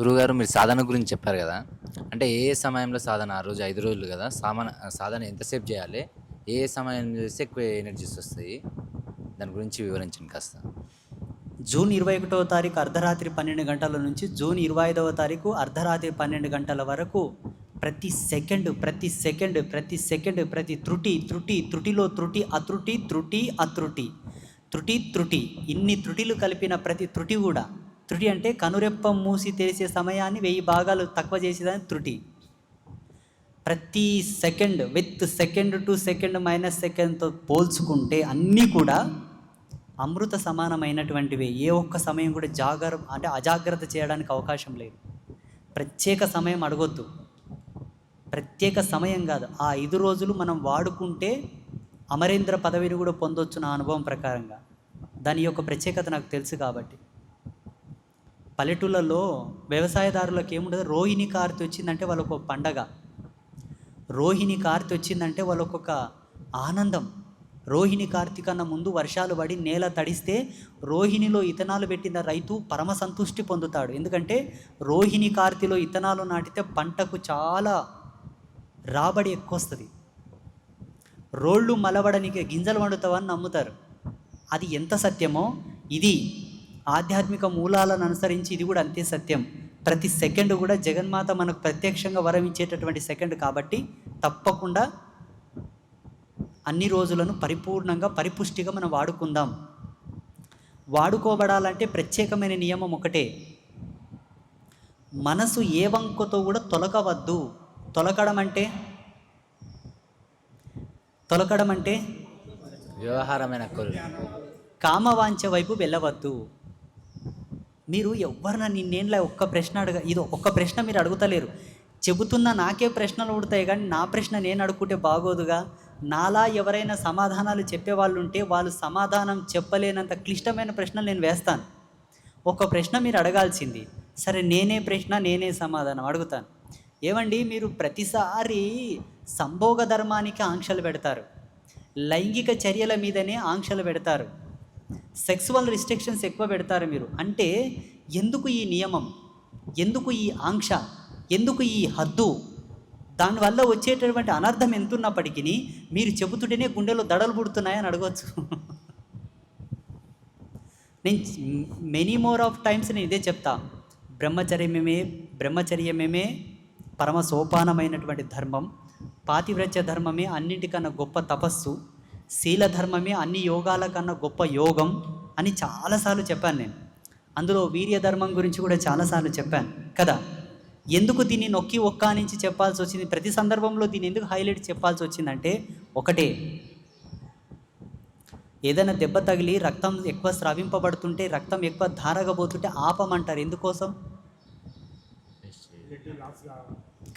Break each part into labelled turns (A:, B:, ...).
A: గురుగారు మీరు సాధన గురించి చెప్పారు కదా. అంటే ఏ ఏ సమయంలో సాధన? ఆ రోజు ఐదు రోజులు కదా. సామాన సాధన ఎంతసేపు చేయాలి? ఏ ఏ సమయం చేస్తే ఎక్కువ ఎనర్జీస్ వస్తాయి? దాని గురించి వివరించండి కాస్త.
B: జూన్ ఇరవై ఒకటవ తారీఖు అర్ధరాత్రి పన్నెండు గంటల నుంచి జూన్ ఇరవై ఐదవ తారీఖు అర్ధరాత్రి పన్నెండు గంటల వరకు ప్రతి సెకండ్ ప్రతి సెకండ్ ప్రతి సెకండ్ ప్రతి త్రుటి త్రుటి త్రుటిలో త్రుటి అత్రుటి త్రుటి అత్రుటి. త్రుటి త్రుటి. ఇన్ని త్రుటిలు కలిపిన ప్రతి త్రుటి కూడా త్రుటి అంటే కనురెప్ప మూసి తెరిసే సమయాన్ని వెయ్యి భాగాలు తక్కువ చేసేదాన్ని త్రుటి. ప్రతి second with second to second minus సెకండ్తో పోల్చుకుంటే అన్నీ కూడా అమృత సమానమైనటువంటివి. ఏ ఒక్క సమయం కూడా జాగర అంటే అజాగ్రత్త చేయడానికి అవకాశం లేదు. ప్రత్యేక సమయం అడగొద్దు. ప్రత్యేక సమయం కాదు. ఆ ఐదు రోజులు మనం వాడుకుంటే అమరేంద్ర పదవిని కూడా పొందొచ్చు నా అనుభవం ప్రకారంగా. దాని యొక్క ప్రత్యేకత నాకు తెలుసు కాబట్టి. పల్లెటూళ్ళలో వ్యవసాయదారులకు ఏముండదు? రోహిణి కార్తె వచ్చిందంటే వాళ్ళకు ఒక పండగ. రోహిణి కార్తె వచ్చిందంటే వాళ్ళకొక ఆనందం. రోహిణి కార్తీ కన్నా ముందు వర్షాలు పడి నేల తడిస్తే రోహిణిలో ఇతనాలు పెట్టిన రైతు పరమ సంతుష్టి పొందుతాడు. ఎందుకంటే రోహిణి కార్తీలో ఇతనాలు నాటితే పంటకు చాలా రాబడి ఎక్కువ వస్తుంది రోళ్ళు మలబడనికి గింజలు వండుతావని నమ్ముతారు. అది ఎంత సత్యమో? ఇది ఆధ్యాత్మిక మూలాలను అనుసరించి ఇది కూడా అంతే సత్యం. ప్రతి సెకండ్ కూడా జగన్మాత మనకు ప్రత్యక్షంగా వరం ఇచ్చేటటువంటి సెకండ్ కాబట్టి తప్పకుండా అన్ని రోజులను పరిపూర్ణంగా పరిపుష్టిగా మనం వాడుకుందాం. వాడుకోబడాలంటే ప్రత్యేకమైన నియమం ఒకటే. మనసు ఏ వంకతో కూడా తొలకవద్దు. తొలకడం అంటే తొలకడం అంటే
A: వ్యవహారమైన
B: కామవాంఛ వైపు వెళ్ళవద్దు. మీరు ఎవరిన నిన్నేంలా ఒక్క ప్రశ్న అడగ ఇది ఒక్క ప్రశ్న మీరు అడుగుతలేరు. చెబుతున్న నాకే ప్రశ్నలు ఉడతాయి కానీ నా ప్రశ్న నేను అడుగుకుంటే బాగోదుగా? నాలా ఎవరైనా సమాధానాలు చెప్పేవాళ్ళు ఉంటే వాళ్ళు సమాధానం చెప్పలేనంత క్లిష్టమైన ప్రశ్నలు నేను వేస్తాను. ఒక ప్రశ్న మీరు అడగాల్సింది సరే నేనే ప్రశ్న నేనే సమాధానం అడుగుతాను. ఏమండి? మీరు ప్రతిసారి సంభోగ ధర్మానికి ఆంక్షలు పెడతారు. లైంగిక చర్యల మీదనే ఆంక్షలు పెడతారు. సెక్సువల్ రిస్ట్రిక్షన్స్ ఎక్కువ పెడతారు మీరు. అంటే ఎందుకు ఈ నియమం? ఎందుకు ఈ ఆంక్ష? ఎందుకు ఈ హద్దు? దానివల్ల వచ్చేటటువంటి అనర్థం ఎంతున్నప్పటికీ మీరు చెబుతుంటేనే గుండెలో దడలు పుడుతున్నాయని అడగవచ్చు నేను మెనీ మోర్ ఆఫ్ టైమ్స్ నేను ఇదే చెప్తా. బ్రహ్మచర్యమే బ్రహ్మచర్యమేమే పరమ సోపానమైనటువంటి ధర్మం. పాతివ్రత్య ధర్మమే అన్నింటికన్నా గొప్ప తపస్సు. శీల ధర్మమే అన్ని యోగాల కన్నా గొప్ప యోగం అని చాలాసార్లు చెప్పాను నేను. అందులో వీర్య ధర్మం గురించి కూడా చాలాసార్లు చెప్పాను. కదా? ఎందుకు దీన్ని నొక్కి ఒక్క నుంచి చెప్పాల్సి వచ్చింది? ప్రతి సందర్భంలో దీన్ని ఎందుకు హైలైట్ చెప్పాల్సి వచ్చిందంటే ఒకటే. ఏదైనా దెబ్బ తగిలి రక్తం ఎక్కువ స్రవింపబడుతుంటే రక్తం ఎక్కువ ధారగబోతుంటే ఆపమంటారు. ఎందుకోసం?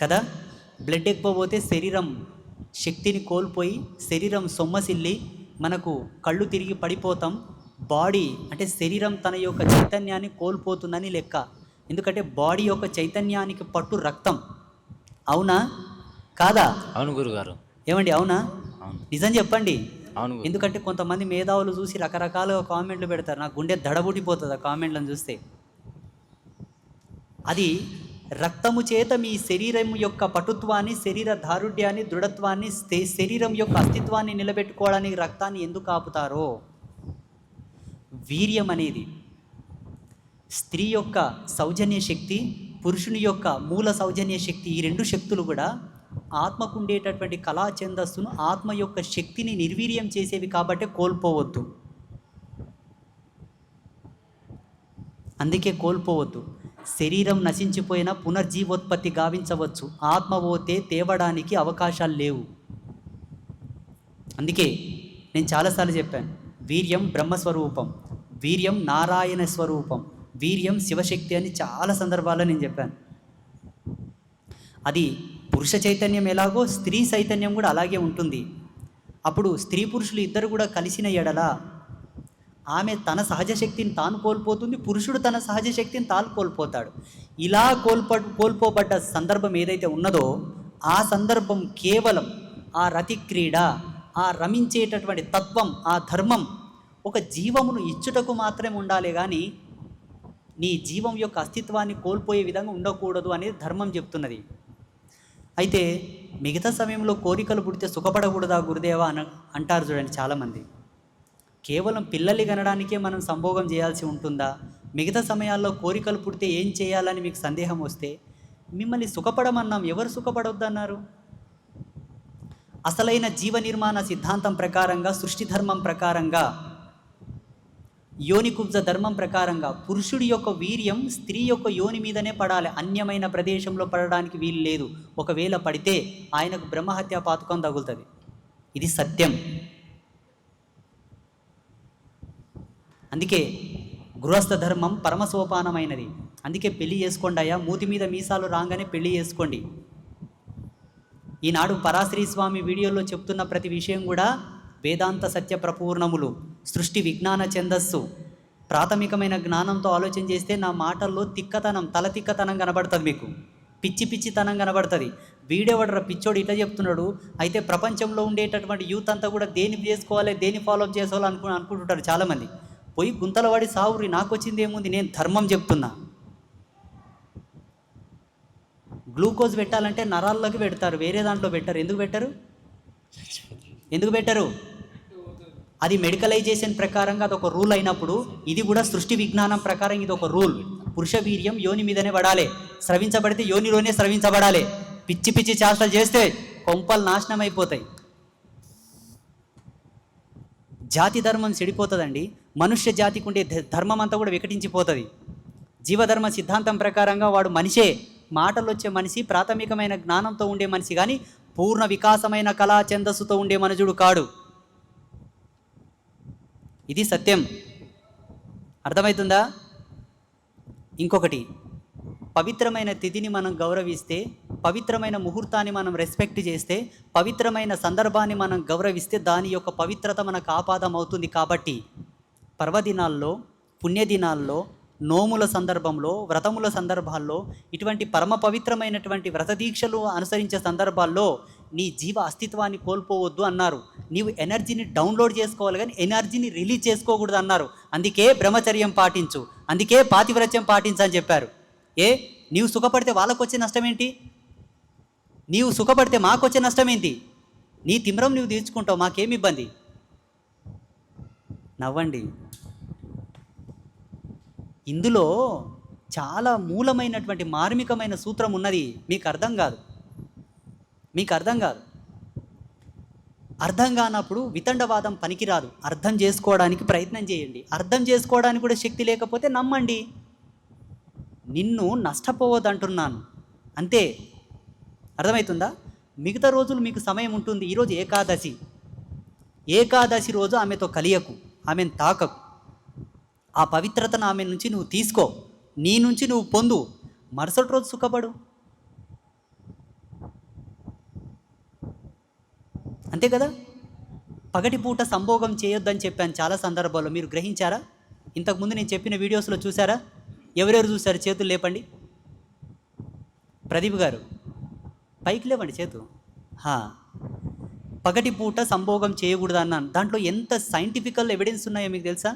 B: కదా? బ్లడ్ ఎక్కువ పోతే శరీరం శక్తిని కోల్పోయి శరీరం సొమ్మసిల్లి మనకు కళ్ళు తిరిగి పడిపోతాం. బాడీ అంటే శరీరం తన యొక్క చైతన్యాన్ని కోల్పోతుందని లెక్క. ఎందుకంటే బాడీ యొక్క చైతన్యానికి పట్టు రక్తం. అవునా? కాదా?
A: అవును గురుగారు.
B: ఏమండి అవునా? నిజం చెప్పండి.
A: అవును
B: ఎందుకంటే కొంతమంది మేధావులు చూసి రకరకాలుగా కామెంట్లు పెడతారు. నాకు గుండె దడబుడిపోతుంది ఆ కామెంట్లను చూస్తే. అది రక్తము చేత మీ శరీరం యొక్క పటుత్వాన్ని శరీర దారుఢ్యాన్ని దృఢత్వాన్ని శరీరం యొక్క అస్తిత్వాన్ని నిలబెట్టుకోవడానికి రక్తాన్ని ఎందుకు ఆపుతారో? వీర్యం అనేది స్త్రీ యొక్క సౌజన్య శక్తి పురుషుని యొక్క మూల సౌజన్య శక్తి ఈ రెండు శక్తులు కూడా ఆత్మకు ఉండేటటువంటి కళా ఛందస్సును ఆత్మ యొక్క శక్తిని నిర్వీర్యం చేసేవి కాబట్టి కోల్పోవద్దు. అందుకే కోల్పోవద్దు. శరీరం నశించిపోయినా పునర్జీవోత్పత్తి గావించవచ్చు. ఆత్మ పోతే తేవడానికి అవకాశాలు లేవు. అందుకే నేను చాలాసార్లు చెప్పాను వీర్యం బ్రహ్మస్వరూపం వీర్యం నారాయణ స్వరూపం వీర్యం శివశక్తి అని చాలా సందర్భాల్లో నేను చెప్పాను. అది పురుష చైతన్యం ఎలాగో స్త్రీ చైతన్యం కూడా అలాగే ఉంటుంది. అప్పుడు స్త్రీ పురుషులు ఇద్దరు కూడా కలిసిన ఎడల ఆమె తన సహజ శక్తిని తాను కోల్పోతుంది పురుషుడు తన సహజ శక్తిని తాను కోల్పోతాడు. ఇలా కోల్ప కోల్పోబడ్డ సందర్భం ఏదైతే ఉన్నదో ఆ సందర్భం కేవలం ఆ రతి క్రీడ ఆ రమించేటటువంటి తత్వం ఆ ధర్మం ఒక జీవమును ఇచ్చుటకు మాత్రమే ఉండాలి కానీ నీ జీవం యొక్క అస్తిత్వాన్ని కోల్పోయే విధంగా ఉండకూడదు అనేది ధర్మం చెప్తున్నది. అయితే మిగతా సమయంలో కోరికలు పుడితే సుఖపడకూడదా గురుదేవా అని అంటారు చూడండి చాలామంది. కేవలం పిల్లల్ని కనడానికే మనం సంభోగం చేయాల్సి ఉంటుందా? మిగతా సమయాల్లో కోరికలు పుడితే ఏం చేయాలని మీకు సందేహం వస్తే మిమ్మల్ని సుఖపడమన్నాం. ఎవరు సుఖపడొద్దన్నారు? అసలైన జీవ నిర్మాణ సిద్ధాంతం ప్రకారంగా సృష్టి ధర్మం ప్రకారంగా యోని కుబ్జ ధర్మం ప్రకారంగా పురుషుడి యొక్క వీర్యం స్త్రీ యొక్క యోని మీదనే పడాలి. అన్యమైన ప్రదేశంలో పడడానికి వీలు లేదు. ఒకవేళ పడితే ఆయనకు బ్రహ్మహత్య పాతకం తగులుతుంది. ఇది సత్యం. అందుకే గృహస్థ ధర్మం పరమసోపానమైనది. అందుకే పెళ్ళి చేసుకోండి అయ్యా. మూతి మీద మీసాలు రాగానే పెళ్ళి చేసుకోండి. ఈనాడు పరాశ్రీ స్వామి వీడియోలో చెప్తున్న ప్రతి విషయం కూడా వేదాంత సత్య ప్రపూర్ణములు. సృష్టి విజ్ఞాన ఛందస్సు. ప్రాథమికమైన జ్ఞానంతో ఆలోచన చేస్తే నా మాటల్లో తిక్కతనం తల తిక్కతనం కనబడుతుంది మీకు. పిచ్చి పిచ్చితనం కనబడుతుంది. వీడెవడరా పిచ్చోడు ఇట్లా చెప్తున్నాడు? అయితే ప్రపంచంలో ఉండేటటువంటి యూత్ అంతా కూడా దేని చేసుకోవాలి దేని ఫాలో అప్ చేసుకోవాలి అనుకు అనుకుంటుంటారు చాలామంది. పోయి గుంతల వాడి సావురి నాకు వచ్చింది ఏముంది నేను ధర్మం చెప్తున్నా. గ్లూకోజ్ పెట్టాలంటే నరాల్లోకి పెడతారు వేరే దాంట్లో పెట్టారు. ఎందుకు పెట్టరు? ఎందుకు పెట్టరు? అది మెడికలైజేషన్ ప్రకారంగా అది ఒక రూల్ అయినప్పుడు ఇది కూడా సృష్టి విజ్ఞానం ప్రకారం ఇది ఒక రూల్. పురుష వీర్యం యోని మీదనే పడాలి. స్రవించబడితే యోనిలోనే స్రవించబడాలి. పిచ్చి పిచ్చి చేష్టలు చేస్తే కొంపలు నాశనం అయిపోతాయి జాతి ధర్మం చెడిపోతుందండి. మనుష్య జాతికి ఉండే ధ- ధర్మం అంతా కూడా వికటించిపోతుంది. జీవధర్మ సిద్ధాంతం ప్రకారంగా వాడు మనిషే మాటలు వచ్చే మనిషి ప్రాథమికమైన జ్ఞానంతో ఉండే మనిషి కానీ పూర్ణ వికాసమైన కళా ఛందస్సుతో ఉండే మనుజుడు కాడు. ఇది సత్యం. అర్థమవుతుందా ఇంకొకటి పవిత్రమైన తిథిని మనం గౌరవిస్తే పవిత్రమైన ముహూర్తాన్ని మనం రెస్పెక్ట్ చేస్తే పవిత్రమైన సందర్భాన్ని మనం గౌరవిస్తే దాని యొక్క పవిత్రత మనకు ఆపాదం అవుతుంది కాబట్టి పర్వదినాల్లో పుణ్యదినాల్లో నోముల సందర్భంలో వ్రతముల సందర్భాల్లో ఇటువంటి పరమ పవిత్రమైనటువంటి వ్రత దీక్షలు అనుసరించే సందర్భాల్లో నీ జీవ అస్తిత్వాన్ని కోల్పోవద్దు అన్నారు. నీవు ఎనర్జీని డౌన్లోడ్ చేసుకోవాలి కానీ ఎనర్జీని రిలీజ్ చేసుకోకూడదు అన్నారు. అందుకే బ్రహ్మచర్యం పాటించు. అందుకే పాతివ్రత్యం పాటించని చెప్పారు. ఏ? నీవు సుఖపడితే వాళ్ళకు వచ్చే నష్టం ఏంటి నీవు సుఖపడితే మాకు వచ్చే నష్టం ఏంటి నీ తిమ్రం నువ్వు తీర్చుకుంటావు మాకేమి ఇబ్బంది? నవ్వండి. ఇందులో చాలా మూలమైనటువంటి మార్మికమైన సూత్రం ఉన్నది. మీకు అర్థం కాదు. మీకు అర్థం కాదు. అర్థం కానప్పుడు వితండవాదం పనికిరాదు. అర్థం చేసుకోవడానికి ప్రయత్నం చేయండి. అర్థం చేసుకోవడానికి కూడా శక్తి లేకపోతే నమ్మండి. నిన్ను నష్టపోవద్దు అంటున్నాను అంతే. అర్థమవుతుందా మిగతా రోజులు మీకు సమయం ఉంటుంది. ఈరోజు ఏకాదశి. ఏకాదశి రోజు ఆమెతో కలియకు. ఆమెను తాకకు. ఆ పవిత్రతను ఆమె నుంచి నువ్వు తీసుకో. నీ నుంచి నువ్వు పొందు. మరుసటి రోజు సుఖపడు. అంతే కదా? పగటిపూట సంభోగం చేయొద్దని చెప్పాను చాలా సందర్భాల్లో. మీరు గ్రహించారా? ఇంతకుముందు నేను చెప్పిన వీడియోస్లో చూసారా ఎవరెవరు చూసారు చేతులు లేపండి. ప్రదీప్ గారు. పైకి లేవండి చేతు హా. పగటిపూట సంభోగం చేయకూడదు అన్నాను దాంట్లో ఎంత సైంటిఫికల్ ఎవిడెన్స్ ఉన్నాయో మీకు తెలుసా?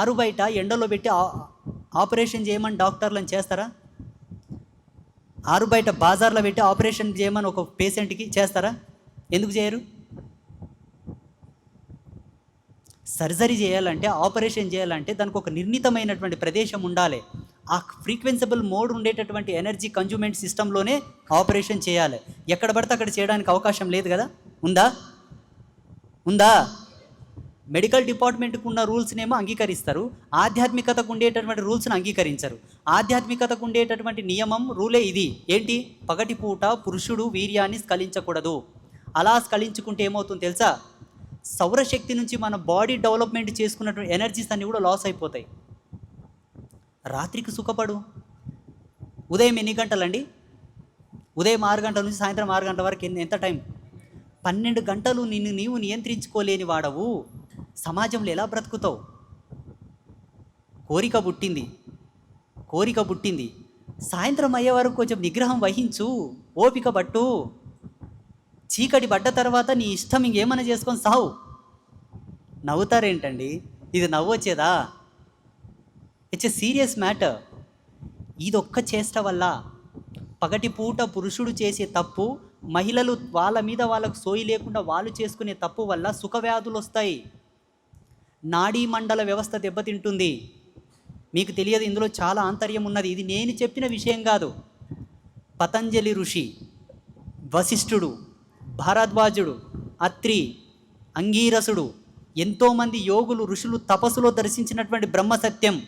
B: ఆరు బయట ఎండలో పెట్టి ఆపరేషన్ చేయమని డాక్టర్లను చేస్తారా? ఆరు బయట బాజార్లో పెట్టి ఆపరేషన్ చేయమని ఒక పేషెంట్కి చేస్తారా? ఎందుకు చేయరు? సర్జరీ చేయాలంటే ఆపరేషన్ చేయాలంటే దానికి ఒక నిర్ణీతమైనటువంటి ప్రదేశం ఉండాలి. ఆ ఫ్రీక్వెన్సబుల్ మోడ్ ఉండేటటువంటి ఎనర్జీ కన్జ్యూమెంట్ సిస్టంలోనే ఆపరేషన్ చేయాలి. ఎక్కడ పడితే అక్కడ చేయడానికి అవకాశం లేదు కదా? ఉందా? ఉందా? మెడికల్ డిపార్ట్మెంట్కి ఉన్న రూల్స్నేమో అంగీకరిస్తారు. ఆధ్యాత్మికతకు ఉండేటటువంటి రూల్స్ని అంగీకరించరు. ఆధ్యాత్మికతకు ఉండేటటువంటి నియమం రూలే ఇది. ఏంటి? పగటిపూట పురుషుడు వీర్యాన్ని స్ఖలించకూడదు. అలా స్ఖలించుకుంటే ఏమవుతుంది తెలుసా? సౌరశక్తి నుంచి మన బాడీ డెవలప్మెంట్ చేసుకున్నటువంటి ఎనర్జీస్ అన్నీ కూడా లాస్ అయిపోతాయి. రాత్రికి సుఖపడు. ఉదయం ఎన్ని గంటలండి? ఉదయం ఆరు గంటల నుంచి సాయంత్రం ఆరు గంటల వరకు ఎంత టైం? పన్నెండు గంటలు నిన్ను నీవు నియంత్రించుకోలేని వాడవు. సమాజంలో ఎలా బ్రతుకుతావు? కోరిక పుట్టింది. కోరిక పుట్టింది. సాయంత్రం అయ్యే వరకు కొంచెం నిగ్రహం వహించు. ఓపిక పట్టు. చీకటి పడ్డ తర్వాత నీ ఇష్టం ఇంకేమైనా చేసుకొని సావు. నవ్వుతారేంటండి? ఇది నవ్వొచ్చేదా? ఇట్స్ ఎ సీరియస్ మ్యాటర్ ఇదొక్క చేష్ట వల్ల పగటి పూట పురుషుడు చేసే తప్పు మహిళలు వాళ్ళ మీద వాళ్ళకు సోయి లేకుండా వాళ్ళు చేసుకునే తప్పు వల్ల సుఖవ్యాధులు వస్తాయి నాడీ మండల వ్యవస్థ దెబ్బతింటుంది. మీకు తెలియదు ఇందులో చాలా ఆంతర్యం ఉన్నది. ఇది నేను చెప్పిన విషయం కాదు. పతంజలి ఋషి వశిష్ఠుడు భారద్వాజుడు అత్రి అంగీరసుడు ఎంతోమంది యోగులు ఋషులు తపస్సులో దర్శించినటువంటి బ్రహ్మసత్యం.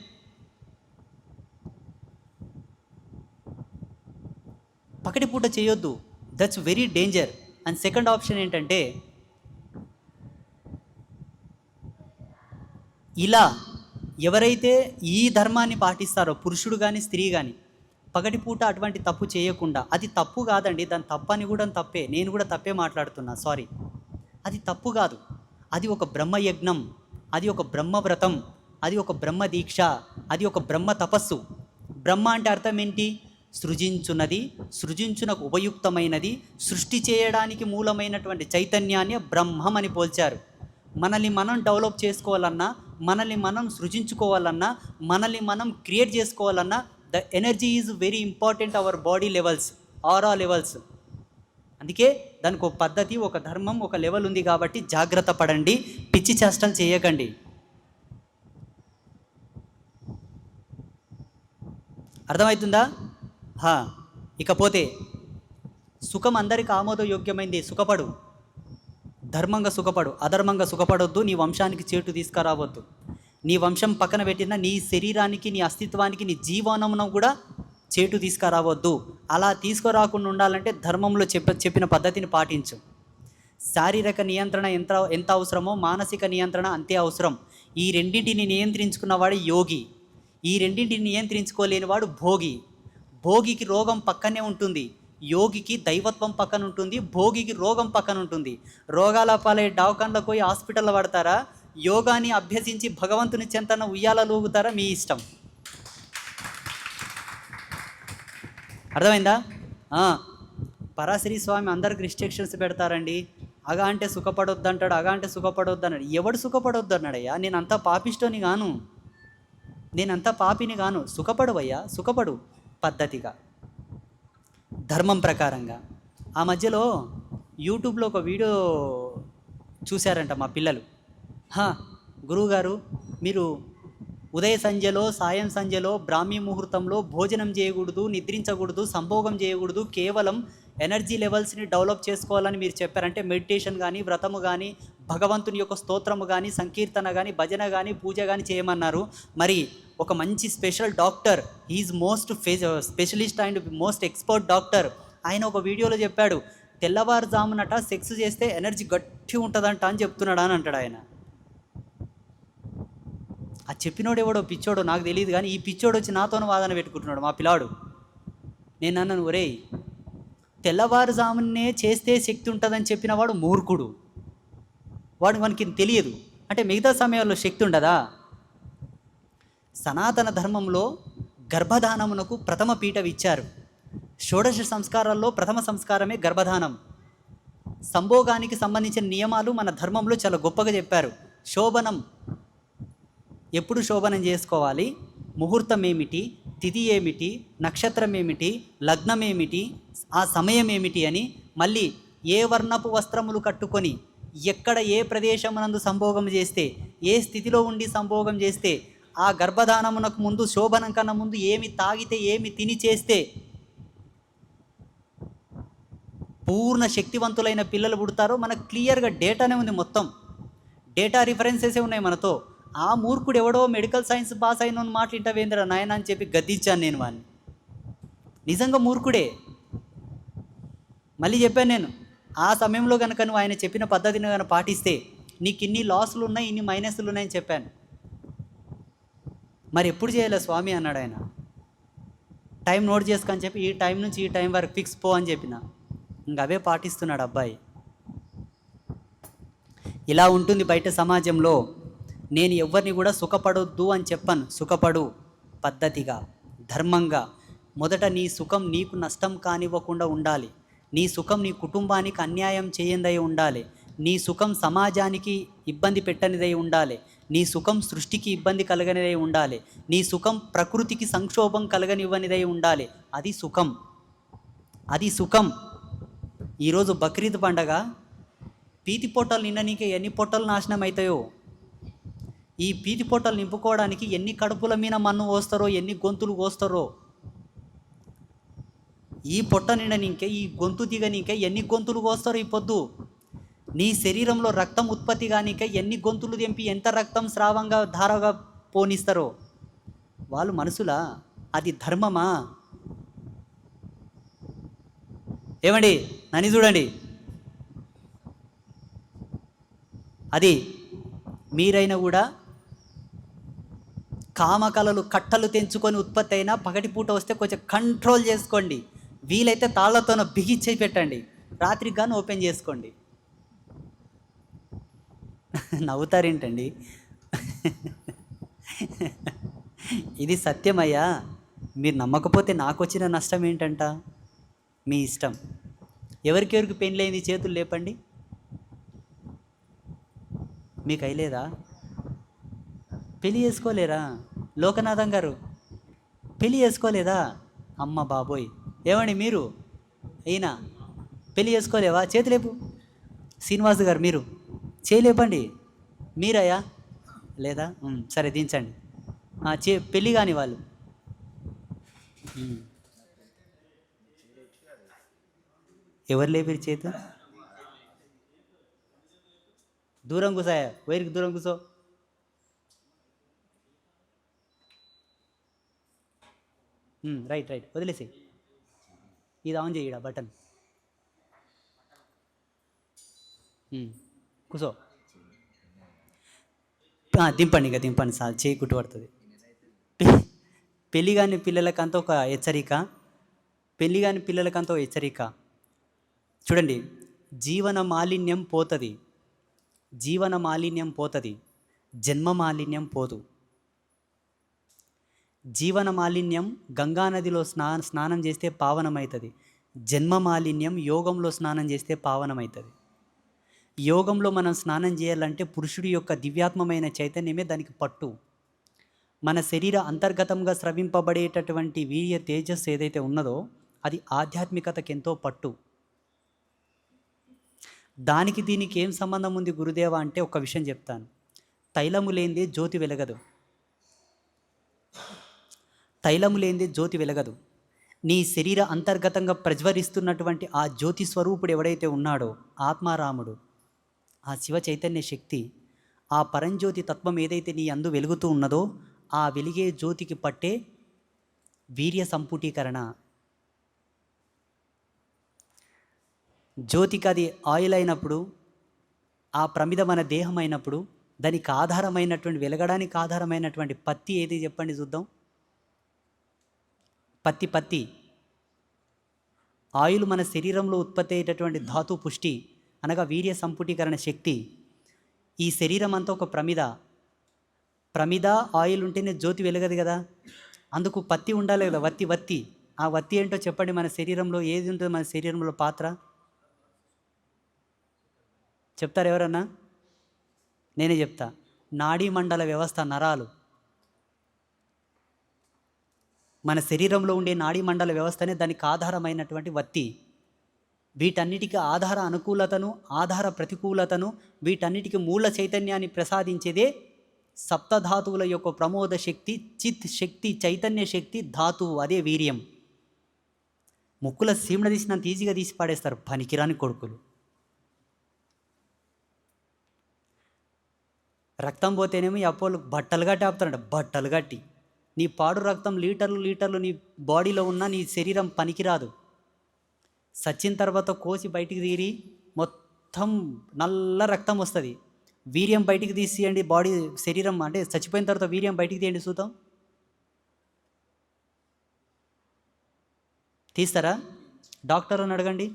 B: పకటిపూట చేయొద్దు. That's very danger and second option ఏంటంటే ఇలా ఎవరైతే ఈ ధర్మాన్ని పాటిస్తారో పురుషుడు కానీ స్త్రీ కానీ పగటిపూట అటువంటి తప్పు చేయకుండా అది తప్పు కాదండి దాని తప్పని కూడా తప్పే నేను కూడా తప్పే మాట్లాడుతున్నా సారీ అది తప్పు కాదు. అది ఒక బ్రహ్మయజ్ఞం అది ఒక బ్రహ్మవ్రతం అది ఒక బ్రహ్మ దీక్ష అది ఒక బ్రహ్మ తపస్సు. బ్రహ్మ అంటే అర్థం ఏంటి? సృజించున్నది సృజించునకు ఉపయుక్తమైనది సృష్టి చేయడానికి మూలమైనటువంటి చైతన్యాన్ని బ్రహ్మం అని పోల్చారు. మనల్ని మనం డెవలప్ చేసుకోవాలన్నా మనల్ని మనం సృజించుకోవాలన్నా మనల్ని మనం క్రియేట్ చేసుకోవాలన్నా the energy is very important our body levels aura levels. అందుకే దానికి ఒక పద్ధతి ఒక ధర్మం ఒక లెవెల్ ఉంది కాబట్టి జాగ్రత్త పడండి పిచ్చి చేష్టలు చేయకండి. అర్థమవుతుందా? ఇకపోతే సుఖం అందరికి ఆమోదయోగ్యమైంది సుఖపడు. ధర్మంగా సుఖపడు అధర్మంగా సుఖపడొద్దు నీ వంశానికి చేటు తీసుకురావద్దు. నీ వంశం పక్కన పెట్టిన నీ శరీరానికి నీ అస్తిత్వానికి నీ జీవనమును కూడా చేటు తీసుకురావద్దు. అలా తీసుకురాకుండా ఉండాలంటే ధర్మంలో చెప్ప చెప్పిన పద్ధతిని పాటించు. శారీరక నియంత్రణ ఎంత ఎంత అవసరమో మానసిక నియంత్రణ అంతే అవసరం. ఈ రెండింటిని నియంత్రించుకున్నవాడు యోగి. ఈ రెండింటిని నియంత్రించుకోలేనివాడు భోగి. భోగికి రోగం పక్కనే ఉంటుంది. యోగికి దైవత్వం పక్కన ఉంటుంది. భోగికి రోగం పక్కన ఉంటుంది. రోగాల పాలై డావకాన్లకు పోయి హాస్పిటల్లో పడతారా? యోగాని అభ్యసించి భగవంతుని చెంతన ఉయ్యాల లూగుతారా? మీ ఇష్టం. అర్థమైందా? పరాశ్రీ పరాశరి స్వామి అందరికి రిస్ట్రిక్షన్స్ పెడతారండి. అగా అంటే సుఖపడొద్దు అంటాడు అగా అంటే సుఖపడొద్దు అన్నాడు ఎవడు సుఖపడొద్దు అన్నాడయ్యా నేను పాపిష్టోని గాను. నేనంతా పాపిని గాను. సుఖపడువయ్యా? సుఖపడు. పద్ధతిగా ధర్మం ప్రకారంగా. ఆ మధ్యలో యూట్యూబ్లో ఒక వీడియో చూశారంట మా పిల్లలు. గురువుగారు మీరు ఉదయ సంధ్యలో సాయం సంధ్యలో బ్రాహ్మీ ముహూర్తంలో భోజనం చేయకూడదు నిద్రించకూడదు సంభోగం చేయకూడదు కేవలం ఎనర్జీ లెవెల్స్ని డెవలప్ చేసుకోవాలని మీరు చెప్పారంటే మెడిటేషన్ కానీ వ్రతము కానీ భగవంతుని యొక్క స్తోత్రము కానీ సంకీర్తన కానీ భజన కానీ పూజ కానీ చేయమన్నారు. మరి ఒక మంచి special doctor is most specialist and most expert doctor. ఆయన ఒక వీడియోలో చెప్పాడు తెల్లవారుజామునట సెక్స్ చేస్తే ఎనర్జీ గట్టి ఉంటుందంట అని చెప్తున్నాడు అని అంటాడు ఆయన. ఆ చెప్పినోడు ఎవడో పిచ్చోడో నాకు తెలియదు కానీ ఈ పిచ్చోడు వచ్చి నాతోనే వాదన పెట్టుకుంటున్నాడు మా పిల్లాడు. నేను అన్నాను ఒరేయ్ తెల్లవారుజామునే చేస్తే శక్తి ఉంటుందని చెప్పిన వాడు మూర్ఖుడు. వాడు మనకి తెలియదు. అంటే మిగతా సమయాల్లో శక్తి ఉండదా? సనాతన ధర్మంలో గర్భధానమునకు ప్రథమ పీఠం ఇచ్చారు. షోడశ సంస్కారాల్లో ప్రథమ సంస్కారమే గర్భధానం. సంభోగానికి సంబంధించిన నియమాలు మన ధర్మంలో చాలా గొప్పగా చెప్పారు. శోభనం. ఎప్పుడు శోభనం చేసుకోవాలి? ముహూర్తం ఏమిటి తిథి ఏమిటి? నక్షత్రం ఏమిటి లగ్నం ఏమిటి ఆ సమయం ఏమిటి అని మళ్ళీ ఏ వర్ణపు వస్త్రములు కట్టుకొని ఎక్కడ ఏ ప్రదేశమునందు సంభోగం చేస్తే ఏ స్థితిలో ఉండి సంభోగం చేస్తే ఆ గర్భధానమునకు ముందు శోభనం కన్నా ముందు ఏమి తాగితే ఏమి తిని చేస్తే పూర్ణ శక్తివంతులైన పిల్లలు పుడతారో మనకు క్లియర్గా డేటానే ఉంది మొత్తం. డేటా రిఫరెన్సెసే ఉన్నాయి మనతో. ఆ మూర్ఖుడు ఎవడో మెడికల్ సైన్స్ పాస్ అయిన మాట ఇంటవేంద్ర నాయన అని చెప్పి గద్దించాను నేను వాడిని నిజంగా మూర్ఖుడే. మళ్ళీ చెప్పాను నేను. ఆ సమయంలో కనుక నువ్వు ఆయన చెప్పిన పద్ధతిని కనుక పాటిస్తే నీకు ఇన్ని లాసులు ఉన్నాయి ఇన్ని మైనస్లు ఉన్నాయని చెప్పాను. మరి ఎప్పుడు చేయాలి స్వామి అన్నాడు ఆయన. టైం నోట్ చేసుకొని చెప్పి ఈ టైం నుంచి ఈ టైం వరకు ఫిక్స్ పో అని చెప్పిన. ఇంక అవే పాటిస్తున్నాడు అబ్బాయి. ఇలా ఉంటుంది బయట సమాజంలో. నేను ఎవరిని కూడా సుఖపడొద్దు అని చెప్పాను. సుఖపడు పద్ధతిగా ధర్మంగా. మొదట నీ సుఖం నీకు నష్టం కానివ్వకుండా ఉండాలి. నీ సుఖం నీ కుటుంబానికి అన్యాయం చేయందై ఉండాలి. నీ సుఖం సమాజానికి ఇబ్బంది పెట్టనిదై ఉండాలి. నీ సుఖం సృష్టికి ఇబ్బంది కలగనిదై ఉండాలి. నీ సుఖం ప్రకృతికి సంక్షోభం కలగనివ్వనిదై ఉండాలి. అది సుఖం. అది సుఖం. ఈరోజు బక్రీద్ పండగ. పీతి పొట్టలు నిన్ననీకే ఎన్ని పొట్టలు నాశనం అవుతాయో ఈ పీతి పొట్టలు నింపుకోవడానికి ఎన్ని కడుపుల మీద మన్ను పోస్తారో ఎన్ని గొంతులు కోస్తారో ఈ పొట్ట నిండనింకే ఈ గొంతు దిగనింకే ఎన్ని గొంతులు కోస్తారు ఈ పొద్దు? నీ శరీరంలో రక్తం ఉత్పత్తి కానికే ఎన్ని గొంతులు తెంపి ఎంత రక్తం స్రావంగా ధారగా పోనిస్తారో? వాళ్ళు మనసులా అది ధర్మమా? ఏమండి? నన్ను చూడండి. అది మీరైనా కూడా కామకలలు కట్టలు తెంచుకొని ఉత్పత్తి అయినా పగటిపూట వస్తే కొంచెం కంట్రోల్ చేసుకోండి. వీలైతే తాళ్ళతోనో బిగిచ్చి పెట్టండి. రాత్రికి కానీ ఓపెన్ చేసుకోండి. నవ్వుతారేంటండి? ఇది సత్యమయ్యా. మీరు నమ్మకపోతే నాకు వచ్చిన నష్టం ఏంటంట? మీ ఇష్టం. ఎవరికెవరికి పెళ్ళైంది చేతులు లేపండి. మీకు అయ్యలేదా పెళ్ళి చేసుకోలేరా? లోకనాథం గారు పెళ్ళి చేసుకోలేదా? అమ్మ బాబోయ్. ఏమండి మీరు? అయినా పెళ్ళి చేసుకోలేవా? చేతిలేపు. శ్రీనివాస్ గారు మీరు. చేయలేపండి. మీరయ్యా? లేదా? సరే దించండి. చే పెళ్ళి కాని వాళ్ళు. ఎవరు లేపారు చేతు? దూరం కూసాయా వైరికి దూరం కూసో. రైట్ రైట్ వదిలేసి ఇది ఆన్ చేయడా బటన్. కూసో. దింపండి ఇంకా దింపండి సార్ చేయి కుట్టుపడుతుంది పె- కాని పిల్లలకంతా ఒక హెచ్చరిక. పెళ్ళి కాని పిల్లలకంతా ఒక హెచ్చరిక. చూడండి జీవన మాలిన్యం పోతుంది. జీవన మాలిన్యం పోతుంది. జన్మ మాలిన్యం పోదు. జీవన మాలిన్యం గంగానదిలో స్నా స్నానం చేస్తే పావనమవుతుంది జన్మ మాలిన్యం యోగంలో స్నానం చేస్తే పావనమవుతుంది యోగంలో మనం స్నానం చేయాలంటే పురుషుడి యొక్క దివ్యాత్మమైన చైతన్యమే దానికి పట్టు. మన శరీర అంతర్గతంగా స్రవింపబడేటటువంటి వీర్య తేజస్సు ఏదైతే ఉన్నదో అది ఆధ్యాత్మికతకి ఎంతో పట్టు. దానికి దీనికి ఏం సంబంధం ఉంది గురుదేవ అంటే ఒక విషయం చెప్తాను. తైలము లేనిదే జ్యోతి వెలగదు. తైలము లేనిదే జ్యోతి వెలగదు. నీ శరీర అంతర్గతంగా ప్రజ్వరిస్తున్నటువంటి ఆ జ్యోతి స్వరూపుడు ఎవడైతే ఉన్నాడో ఆత్మారాముడు ఆ శివ చైతన్య శక్తి ఆ పరంజ్యోతి తత్వం ఏదైతే నీ అందు వెలుగుతూ ఉన్నదో ఆ వెలిగే జ్యోతికి పట్టే వీర్య సంపుటీకరణ. జ్యోతికి అది ఆయిల్ అయినప్పుడు ఆ ప్రమిద మన దేహం అయినప్పుడు దానికి ఆధారమైనటువంటి వెలగడానికి ఆధారమైనటువంటి పత్తి ఏది చెప్పండి చూద్దాం. పత్తి పత్తి. ఆయిల్ మన శరీరంలో ఉత్పత్తి అయ్యేటటువంటి ధాతు పుష్టి అనగా వీర్య సంపుటీకరణ శక్తి. ఈ శరీరం అంతా ఒక ప్రమిద. ప్రమిద ఆయిల్ ఉంటేనే జ్యోతి వెలగదు కదా. అందుకు పత్తి ఉండాలి కదా వత్తి వత్తి. ఆ వత్తి ఏంటో చెప్పండి మన శరీరంలో ఏది ఉంటుంది మన శరీరంలో పాత్ర? చెప్తారు ఎవరన్నా? నేనే చెప్తా. నాడీ మండల వ్యవస్థ నరాలు. మన శరీరంలో ఉండే నాడీ మండల వ్యవస్థనే దానికి ఆధారమైనటువంటి వత్తి. వీటన్నిటికీ ఆధార అనుకూలతను ఆధార ప్రతికూలతను వీటన్నిటికీ మూల చైతన్యాన్ని ప్రసాదించేదే సప్తధాతువుల యొక్క ప్రమోద శక్తి చిత్ శక్తి చైతన్య శక్తి ధాతువు అదే వీర్యం. ముక్కుల సీమడ తీసినంత ఈజీగా తీసి పాడేస్తారు పనికిరాని కొడుకులు. రక్తం పోతేనేమో అపోలు బట్టలు కట్టి ఆపుతారంట బట్టలు కట్టి. నీ పాడు రక్తం లీటర్లు లీటర్లు నీ బాడీలో ఉన్న నీ శరీరం పనికిరాదు. సచ్చిన తర్వాత కోసి బయటికి తీరి మొత్తం నల్ల రక్తం వస్తుంది. వీర్యం బయటికి తీసేయండి బాడీ శరీరం అంటే చచ్చిపోయిన తర్వాత వీర్యం బయటికి తీయండి చూద్దాం తీస్తారా? డాక్టర్ అని అడగండి.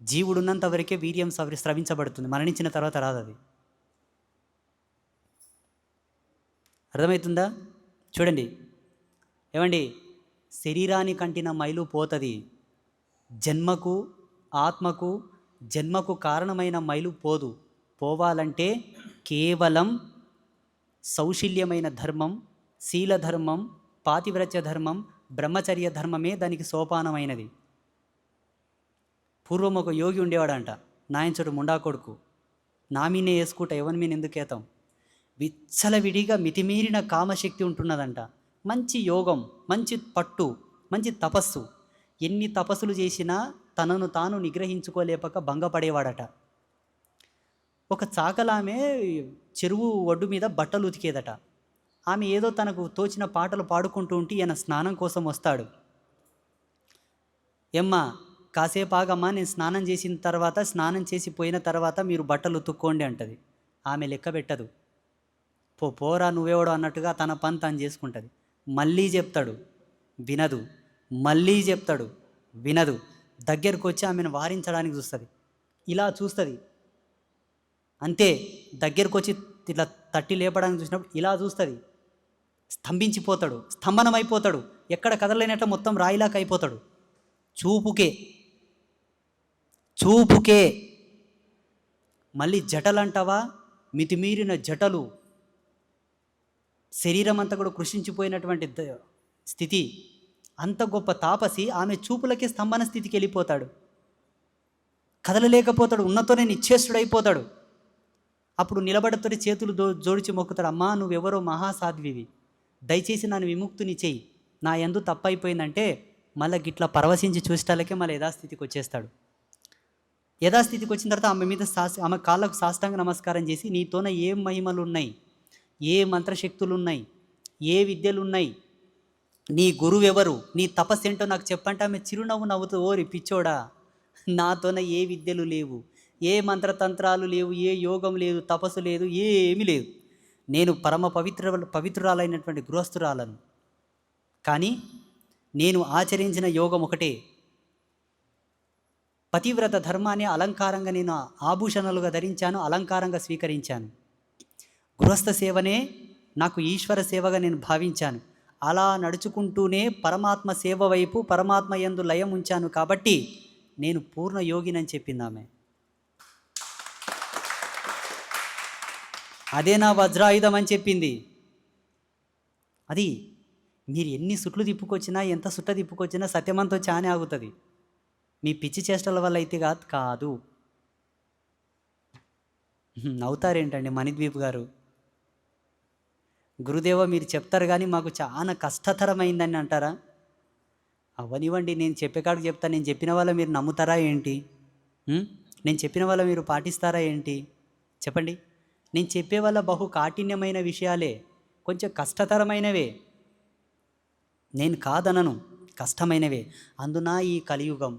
B: జీవుడు ఉన్నంత వరకే వీర్యం సవరి స్రవించబడుతుంది. మరణించిన తర్వాత రాదు అది అర్థమవుతుందా? చూడండి. ఏమండి? శరీరాన్ని కంటిన మైలు పోతుంది. జన్మకు ఆత్మకు జన్మకు కారణమైన మైలు పోదు. పోవాలంటే కేవలం సౌశల్యమైన ధర్మం శీలధర్మం పాతివ్రత్య ధర్మం బ్రహ్మచర్య ధర్మమే దానికి సోపానమైనది. పూర్వం ఒక యోగి ఉండేవాడంట నాయంచుడు ముండా కొడుకు. నా మీనే వేసుకుంటా ఎవరి మీద ఎందుకేతాం విచ్చలవిడిగా మితిమీరిన కామశక్తి ఉంటున్నదంట. మంచి యోగం మంచి పట్టు మంచి తపస్సు. ఎన్ని తపస్సులు చేసినా తనను తాను నిగ్రహించుకోలేపక భంగపడేవాడట. ఒక చాకలామె చెరువు ఒడ్డు మీద బట్టలు ఉతికేదట. ఆమె ఏదో తనకు తోచిన పాటలు పాడుకుంటూ ఉంటే ఈయన స్నానం కోసం వస్తాడు. ఎమ్మా కాసేపు ఆగమ్మా నేను స్నానం చేసిన తర్వాత స్నానం చేసి పోయిన తర్వాత మీరు బట్టలు ఉతుక్కోండి అంటది. ఆమె లెక్క పెట్టదు. పో పోరా నువ్వెవడో అన్నట్టుగా తన పని తను చేసుకుంటుంది. మళ్ళీ చెప్తాడు వినదు. మళ్ళీ చెప్తాడు వినదు. దగ్గరకు వచ్చి ఆమెను వారించడానికి చూస్తుంది. ఇలా చూస్తుంది. అంతే దగ్గరకు వచ్చి ఇట్లా తట్టి లేపడానికి చూసినప్పుడు ఇలా చూస్తుంది. స్తంభించిపోతాడు స్తంభనం అయిపోతాడు ఎక్కడ కదలలేనట్టు మొత్తం రాయిలాక అయిపోతాడు చూపుకే చూపుకే. మళ్ళీ జటలు అంటావా మితిమీరిన జటలు. శరీరం అంతా కూడా కృషించిపోయినటువంటి ద- స్థితి. అంత గొప్ప తాపసి ఆమె చూపులకే స్తంభన స్థితికి వెళ్ళిపోతాడు. కదలలేకపోతాడు ఉన్నతోనే నిశ్చేష్టుడైపోతాడు. అప్పుడు నిలబడతోటి చేతులు దో జోడిచి మొక్కుతాడు అమ్మా నువ్వెవరో మహాసాధ్వివి. దయచేసి నన్ను విముక్తిని చెయ్యి. నా ఎందు తప్పైపోయిందంటే మళ్ళీ గిట్లా పరవశించి చూసేటాలకే మళ్ళీ యథాస్థితికి వచ్చేస్తాడు. యథాస్థితికి వచ్చిన తర్వాత ఆమె మీద సాస్ ఆమె కాళ్ళకు సాష్టాంగ నమస్కారం చేసి నీతోన ఏం మహిమలు ఉన్నాయి ఏ మంత్రశక్తులు ఉన్నాయి ఏ విద్యలు ఉన్నాయి నీ గురువు ఎవరు నీ తపస్సు ఏంటో నాకు చెప్పంటే ఆమె చిరునవ్వు నవ్వుతూ ఓరి పిచ్చోడా నాతోన ఏ విద్యలు లేవు? ఏ మంత్రతంత్రాలు లేవు? ఏ యోగం లేదు? తపస్సు లేదు? ఏమీ లేదు. నేను పరమ పవిత్ర పవిత్రురాలైనటువంటి గృహస్థురాలను. కానీ నేను ఆచరించిన యోగం ఒకటే. పతివ్రత ధర్మాన్ని అలంకారంగా నేను ఆభూషణలుగా ధరించాను అలంకారంగా స్వీకరించాను. గృహస్థ సేవనే నాకు ఈశ్వర సేవగా నేను భావించాను. అలా నడుచుకుంటూనే పరమాత్మ సేవ వైపు పరమాత్మ యందు లయం ఉంచాను కాబట్టి నేను పూర్ణ యోగినని చెప్పింది ఆమె. అదే నా వజ్రాయుధం అని చెప్పింది. అది మీరు ఎన్ని సుట్లు తిప్పుకొచ్చినా ఎంత సుట్ట తిప్పుకొచ్చినా సత్యమంతో చానే ఆగుతుంది. మీ పిచ్చి చేష్టల వల్ల అయితే కాదు కాదు. హ్మ్, నవ్వుతారేంటండి మణిద్వీప్ గారు? గురుదేవ మీరు చెప్తారు కానీ మాకు చాలా కష్టతరమైందని అంటారా? అవనివ్వండి నేను చెప్పే కాడికి చెప్తా. నేను చెప్పిన వాళ్ళ మీరు నమ్ముతారా ఏంటి? నేను చెప్పిన వాళ్ళ మీరు పాటిస్తారా ఏంటి? చెప్పండి. నేను చెప్పే వాళ్ళ బహు కాఠిన్యమైన విషయాలే కొంచెం కష్టతరమైనవే. నేను కాదనను కష్టమైనవే. అందున ఈ కలియుగం?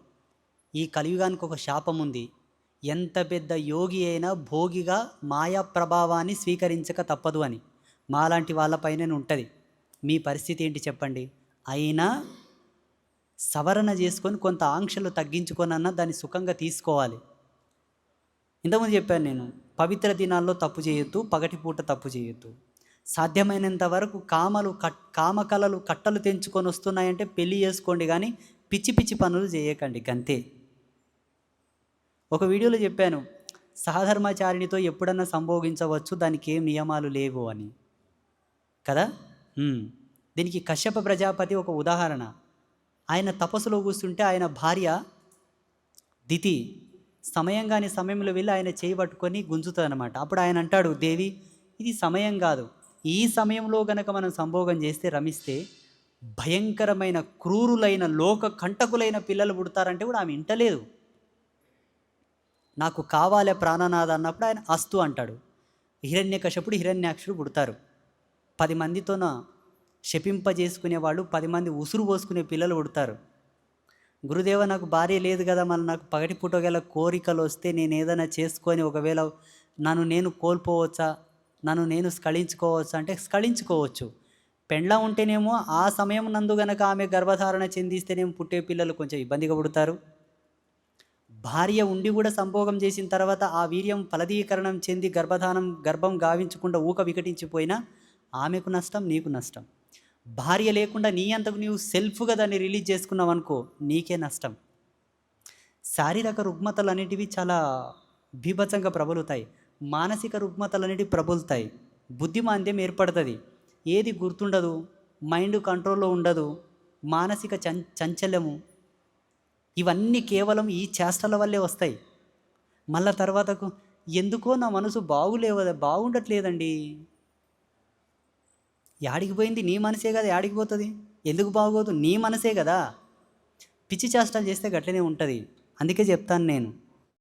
B: ఈ కలియుగానికి ఒక శాపం ఉంది. ఎంత పెద్ద యోగి అయినా భోగిగా మాయా ప్రభావాన్ని స్వీకరించక తప్పదు అని. మాలాంటి వాళ్ళపైనే ఉంటుంది. మీ పరిస్థితి ఏంటి చెప్పండి? అయినా సవరణ చేసుకొని కొంత ఆంక్షలు తగ్గించుకొనన్నా దాన్ని సుఖంగా తీసుకోవాలి. ఇంతకుముందు చెప్పాను నేను పవిత్ర దినాల్లో తప్పు చేయొద్దు పగటిపూట తప్పు చేయొద్దు. సాధ్యమైనంత వరకు కామలు కట్ కామకలలు కట్టలు తెంచుకొని వస్తున్నాయంటే పెళ్ళి చేసుకోండి కానీ పిచ్చి పిచ్చి పనులు చేయకండి గంతే. ఒక వీడియోలో చెప్పాను సహధర్మచారిణితో ఎప్పుడన్నా సంభోగించవచ్చు దానికి ఏం నియమాలు లేవు అని. కదా. దీనికి కశ్యప ప్రజాపతి ఒక ఉదాహరణ. ఆయన తపస్సులో కూర్చుంటే ఆయన భార్య దితి సమయం కాని సమయంలో వెళ్ళి ఆయన చేయి పట్టుకొని గుంజుతుంది అనమాట అప్పుడు ఆయన అంటాడు దేవి ఇది సమయం కాదు. ఈ సమయంలో గనక మనం సంభోగం చేస్తే రమిస్తే భయంకరమైన క్రూరులైన లోక కంటకులైన పిల్లలు పుడతారంటే కూడా ఆమె ఇంటలేదు. నాకు కావాలే ప్రాణనాథ అన్నప్పుడు ఆయన అస్తు అంటాడు. హిరణ్యకశపుడు హిరణ్యాక్షుడు పుడతారు. పది మందితోన శపింపజేసుకునే వాళ్ళు పది మంది ఉసురు పోసుకునే పిల్లలు పుడతారు. గురుదేవ నాకు భార్య లేదు కదా మళ్ళీ నాకు పగటి పుట్టగల కోరికలు వస్తే నేను ఏదైనా చేసుకొని ఒకవేళ నన్ను నేను కోల్పోవచ్చా నన్ను నేను స్కళించుకోవచ్చా అంటే స్కళించుకోవచ్చు పెండ్లా ఉంటేనేమో ఆ సమయం నందు గనక ఆమె గర్భధారణ చెందిస్తేనేమో పుట్టే పిల్లలు కొంచెం ఇబ్బందిగా పుడతారు. భార్య ఉండి కూడా సంభోగం చేసిన తర్వాత ఆ వీర్యం ఫలదీకరణం చెంది గర్భధానం గర్భం గావించకుండా ఊక వికటించిపోయినా ఆమెకు నష్టం నీకు నష్టం. భార్య లేకుండా నీ అంతకు నీవు సెల్ఫ్గా దాన్ని రిలీజ్ చేసుకున్నావు అనుకో నీకే నష్టం. శారీరక రుగ్మతలు అనేటివి చాలా బీభత్సంగా ప్రబలుతాయి. మానసిక రుగ్మతలు అనేటివి ప్రబలుతాయి. బుద్ధిమాంద్యం ఏర్పడుతుంది. ఏది గుర్తుండదు మైండ్ కంట్రోల్లో ఉండదు మానసిక చం చంచల్యము ఇవన్నీ కేవలం ఈ చేష్టల వల్లే వస్తాయి. మళ్ళా తర్వాతకు ఎందుకో నా మనసు బాగులేవ బాగుండట్లేదండి. యాడికి పోయింది? నీ మనసే కదా యాడికి పోతుంది? ఎందుకు బాగోదు నీ మనసే కదా. పిచ్చి చేష్టలు చేస్తే గట్లనే ఉంటుంది. అందుకే చెప్తాను నేను.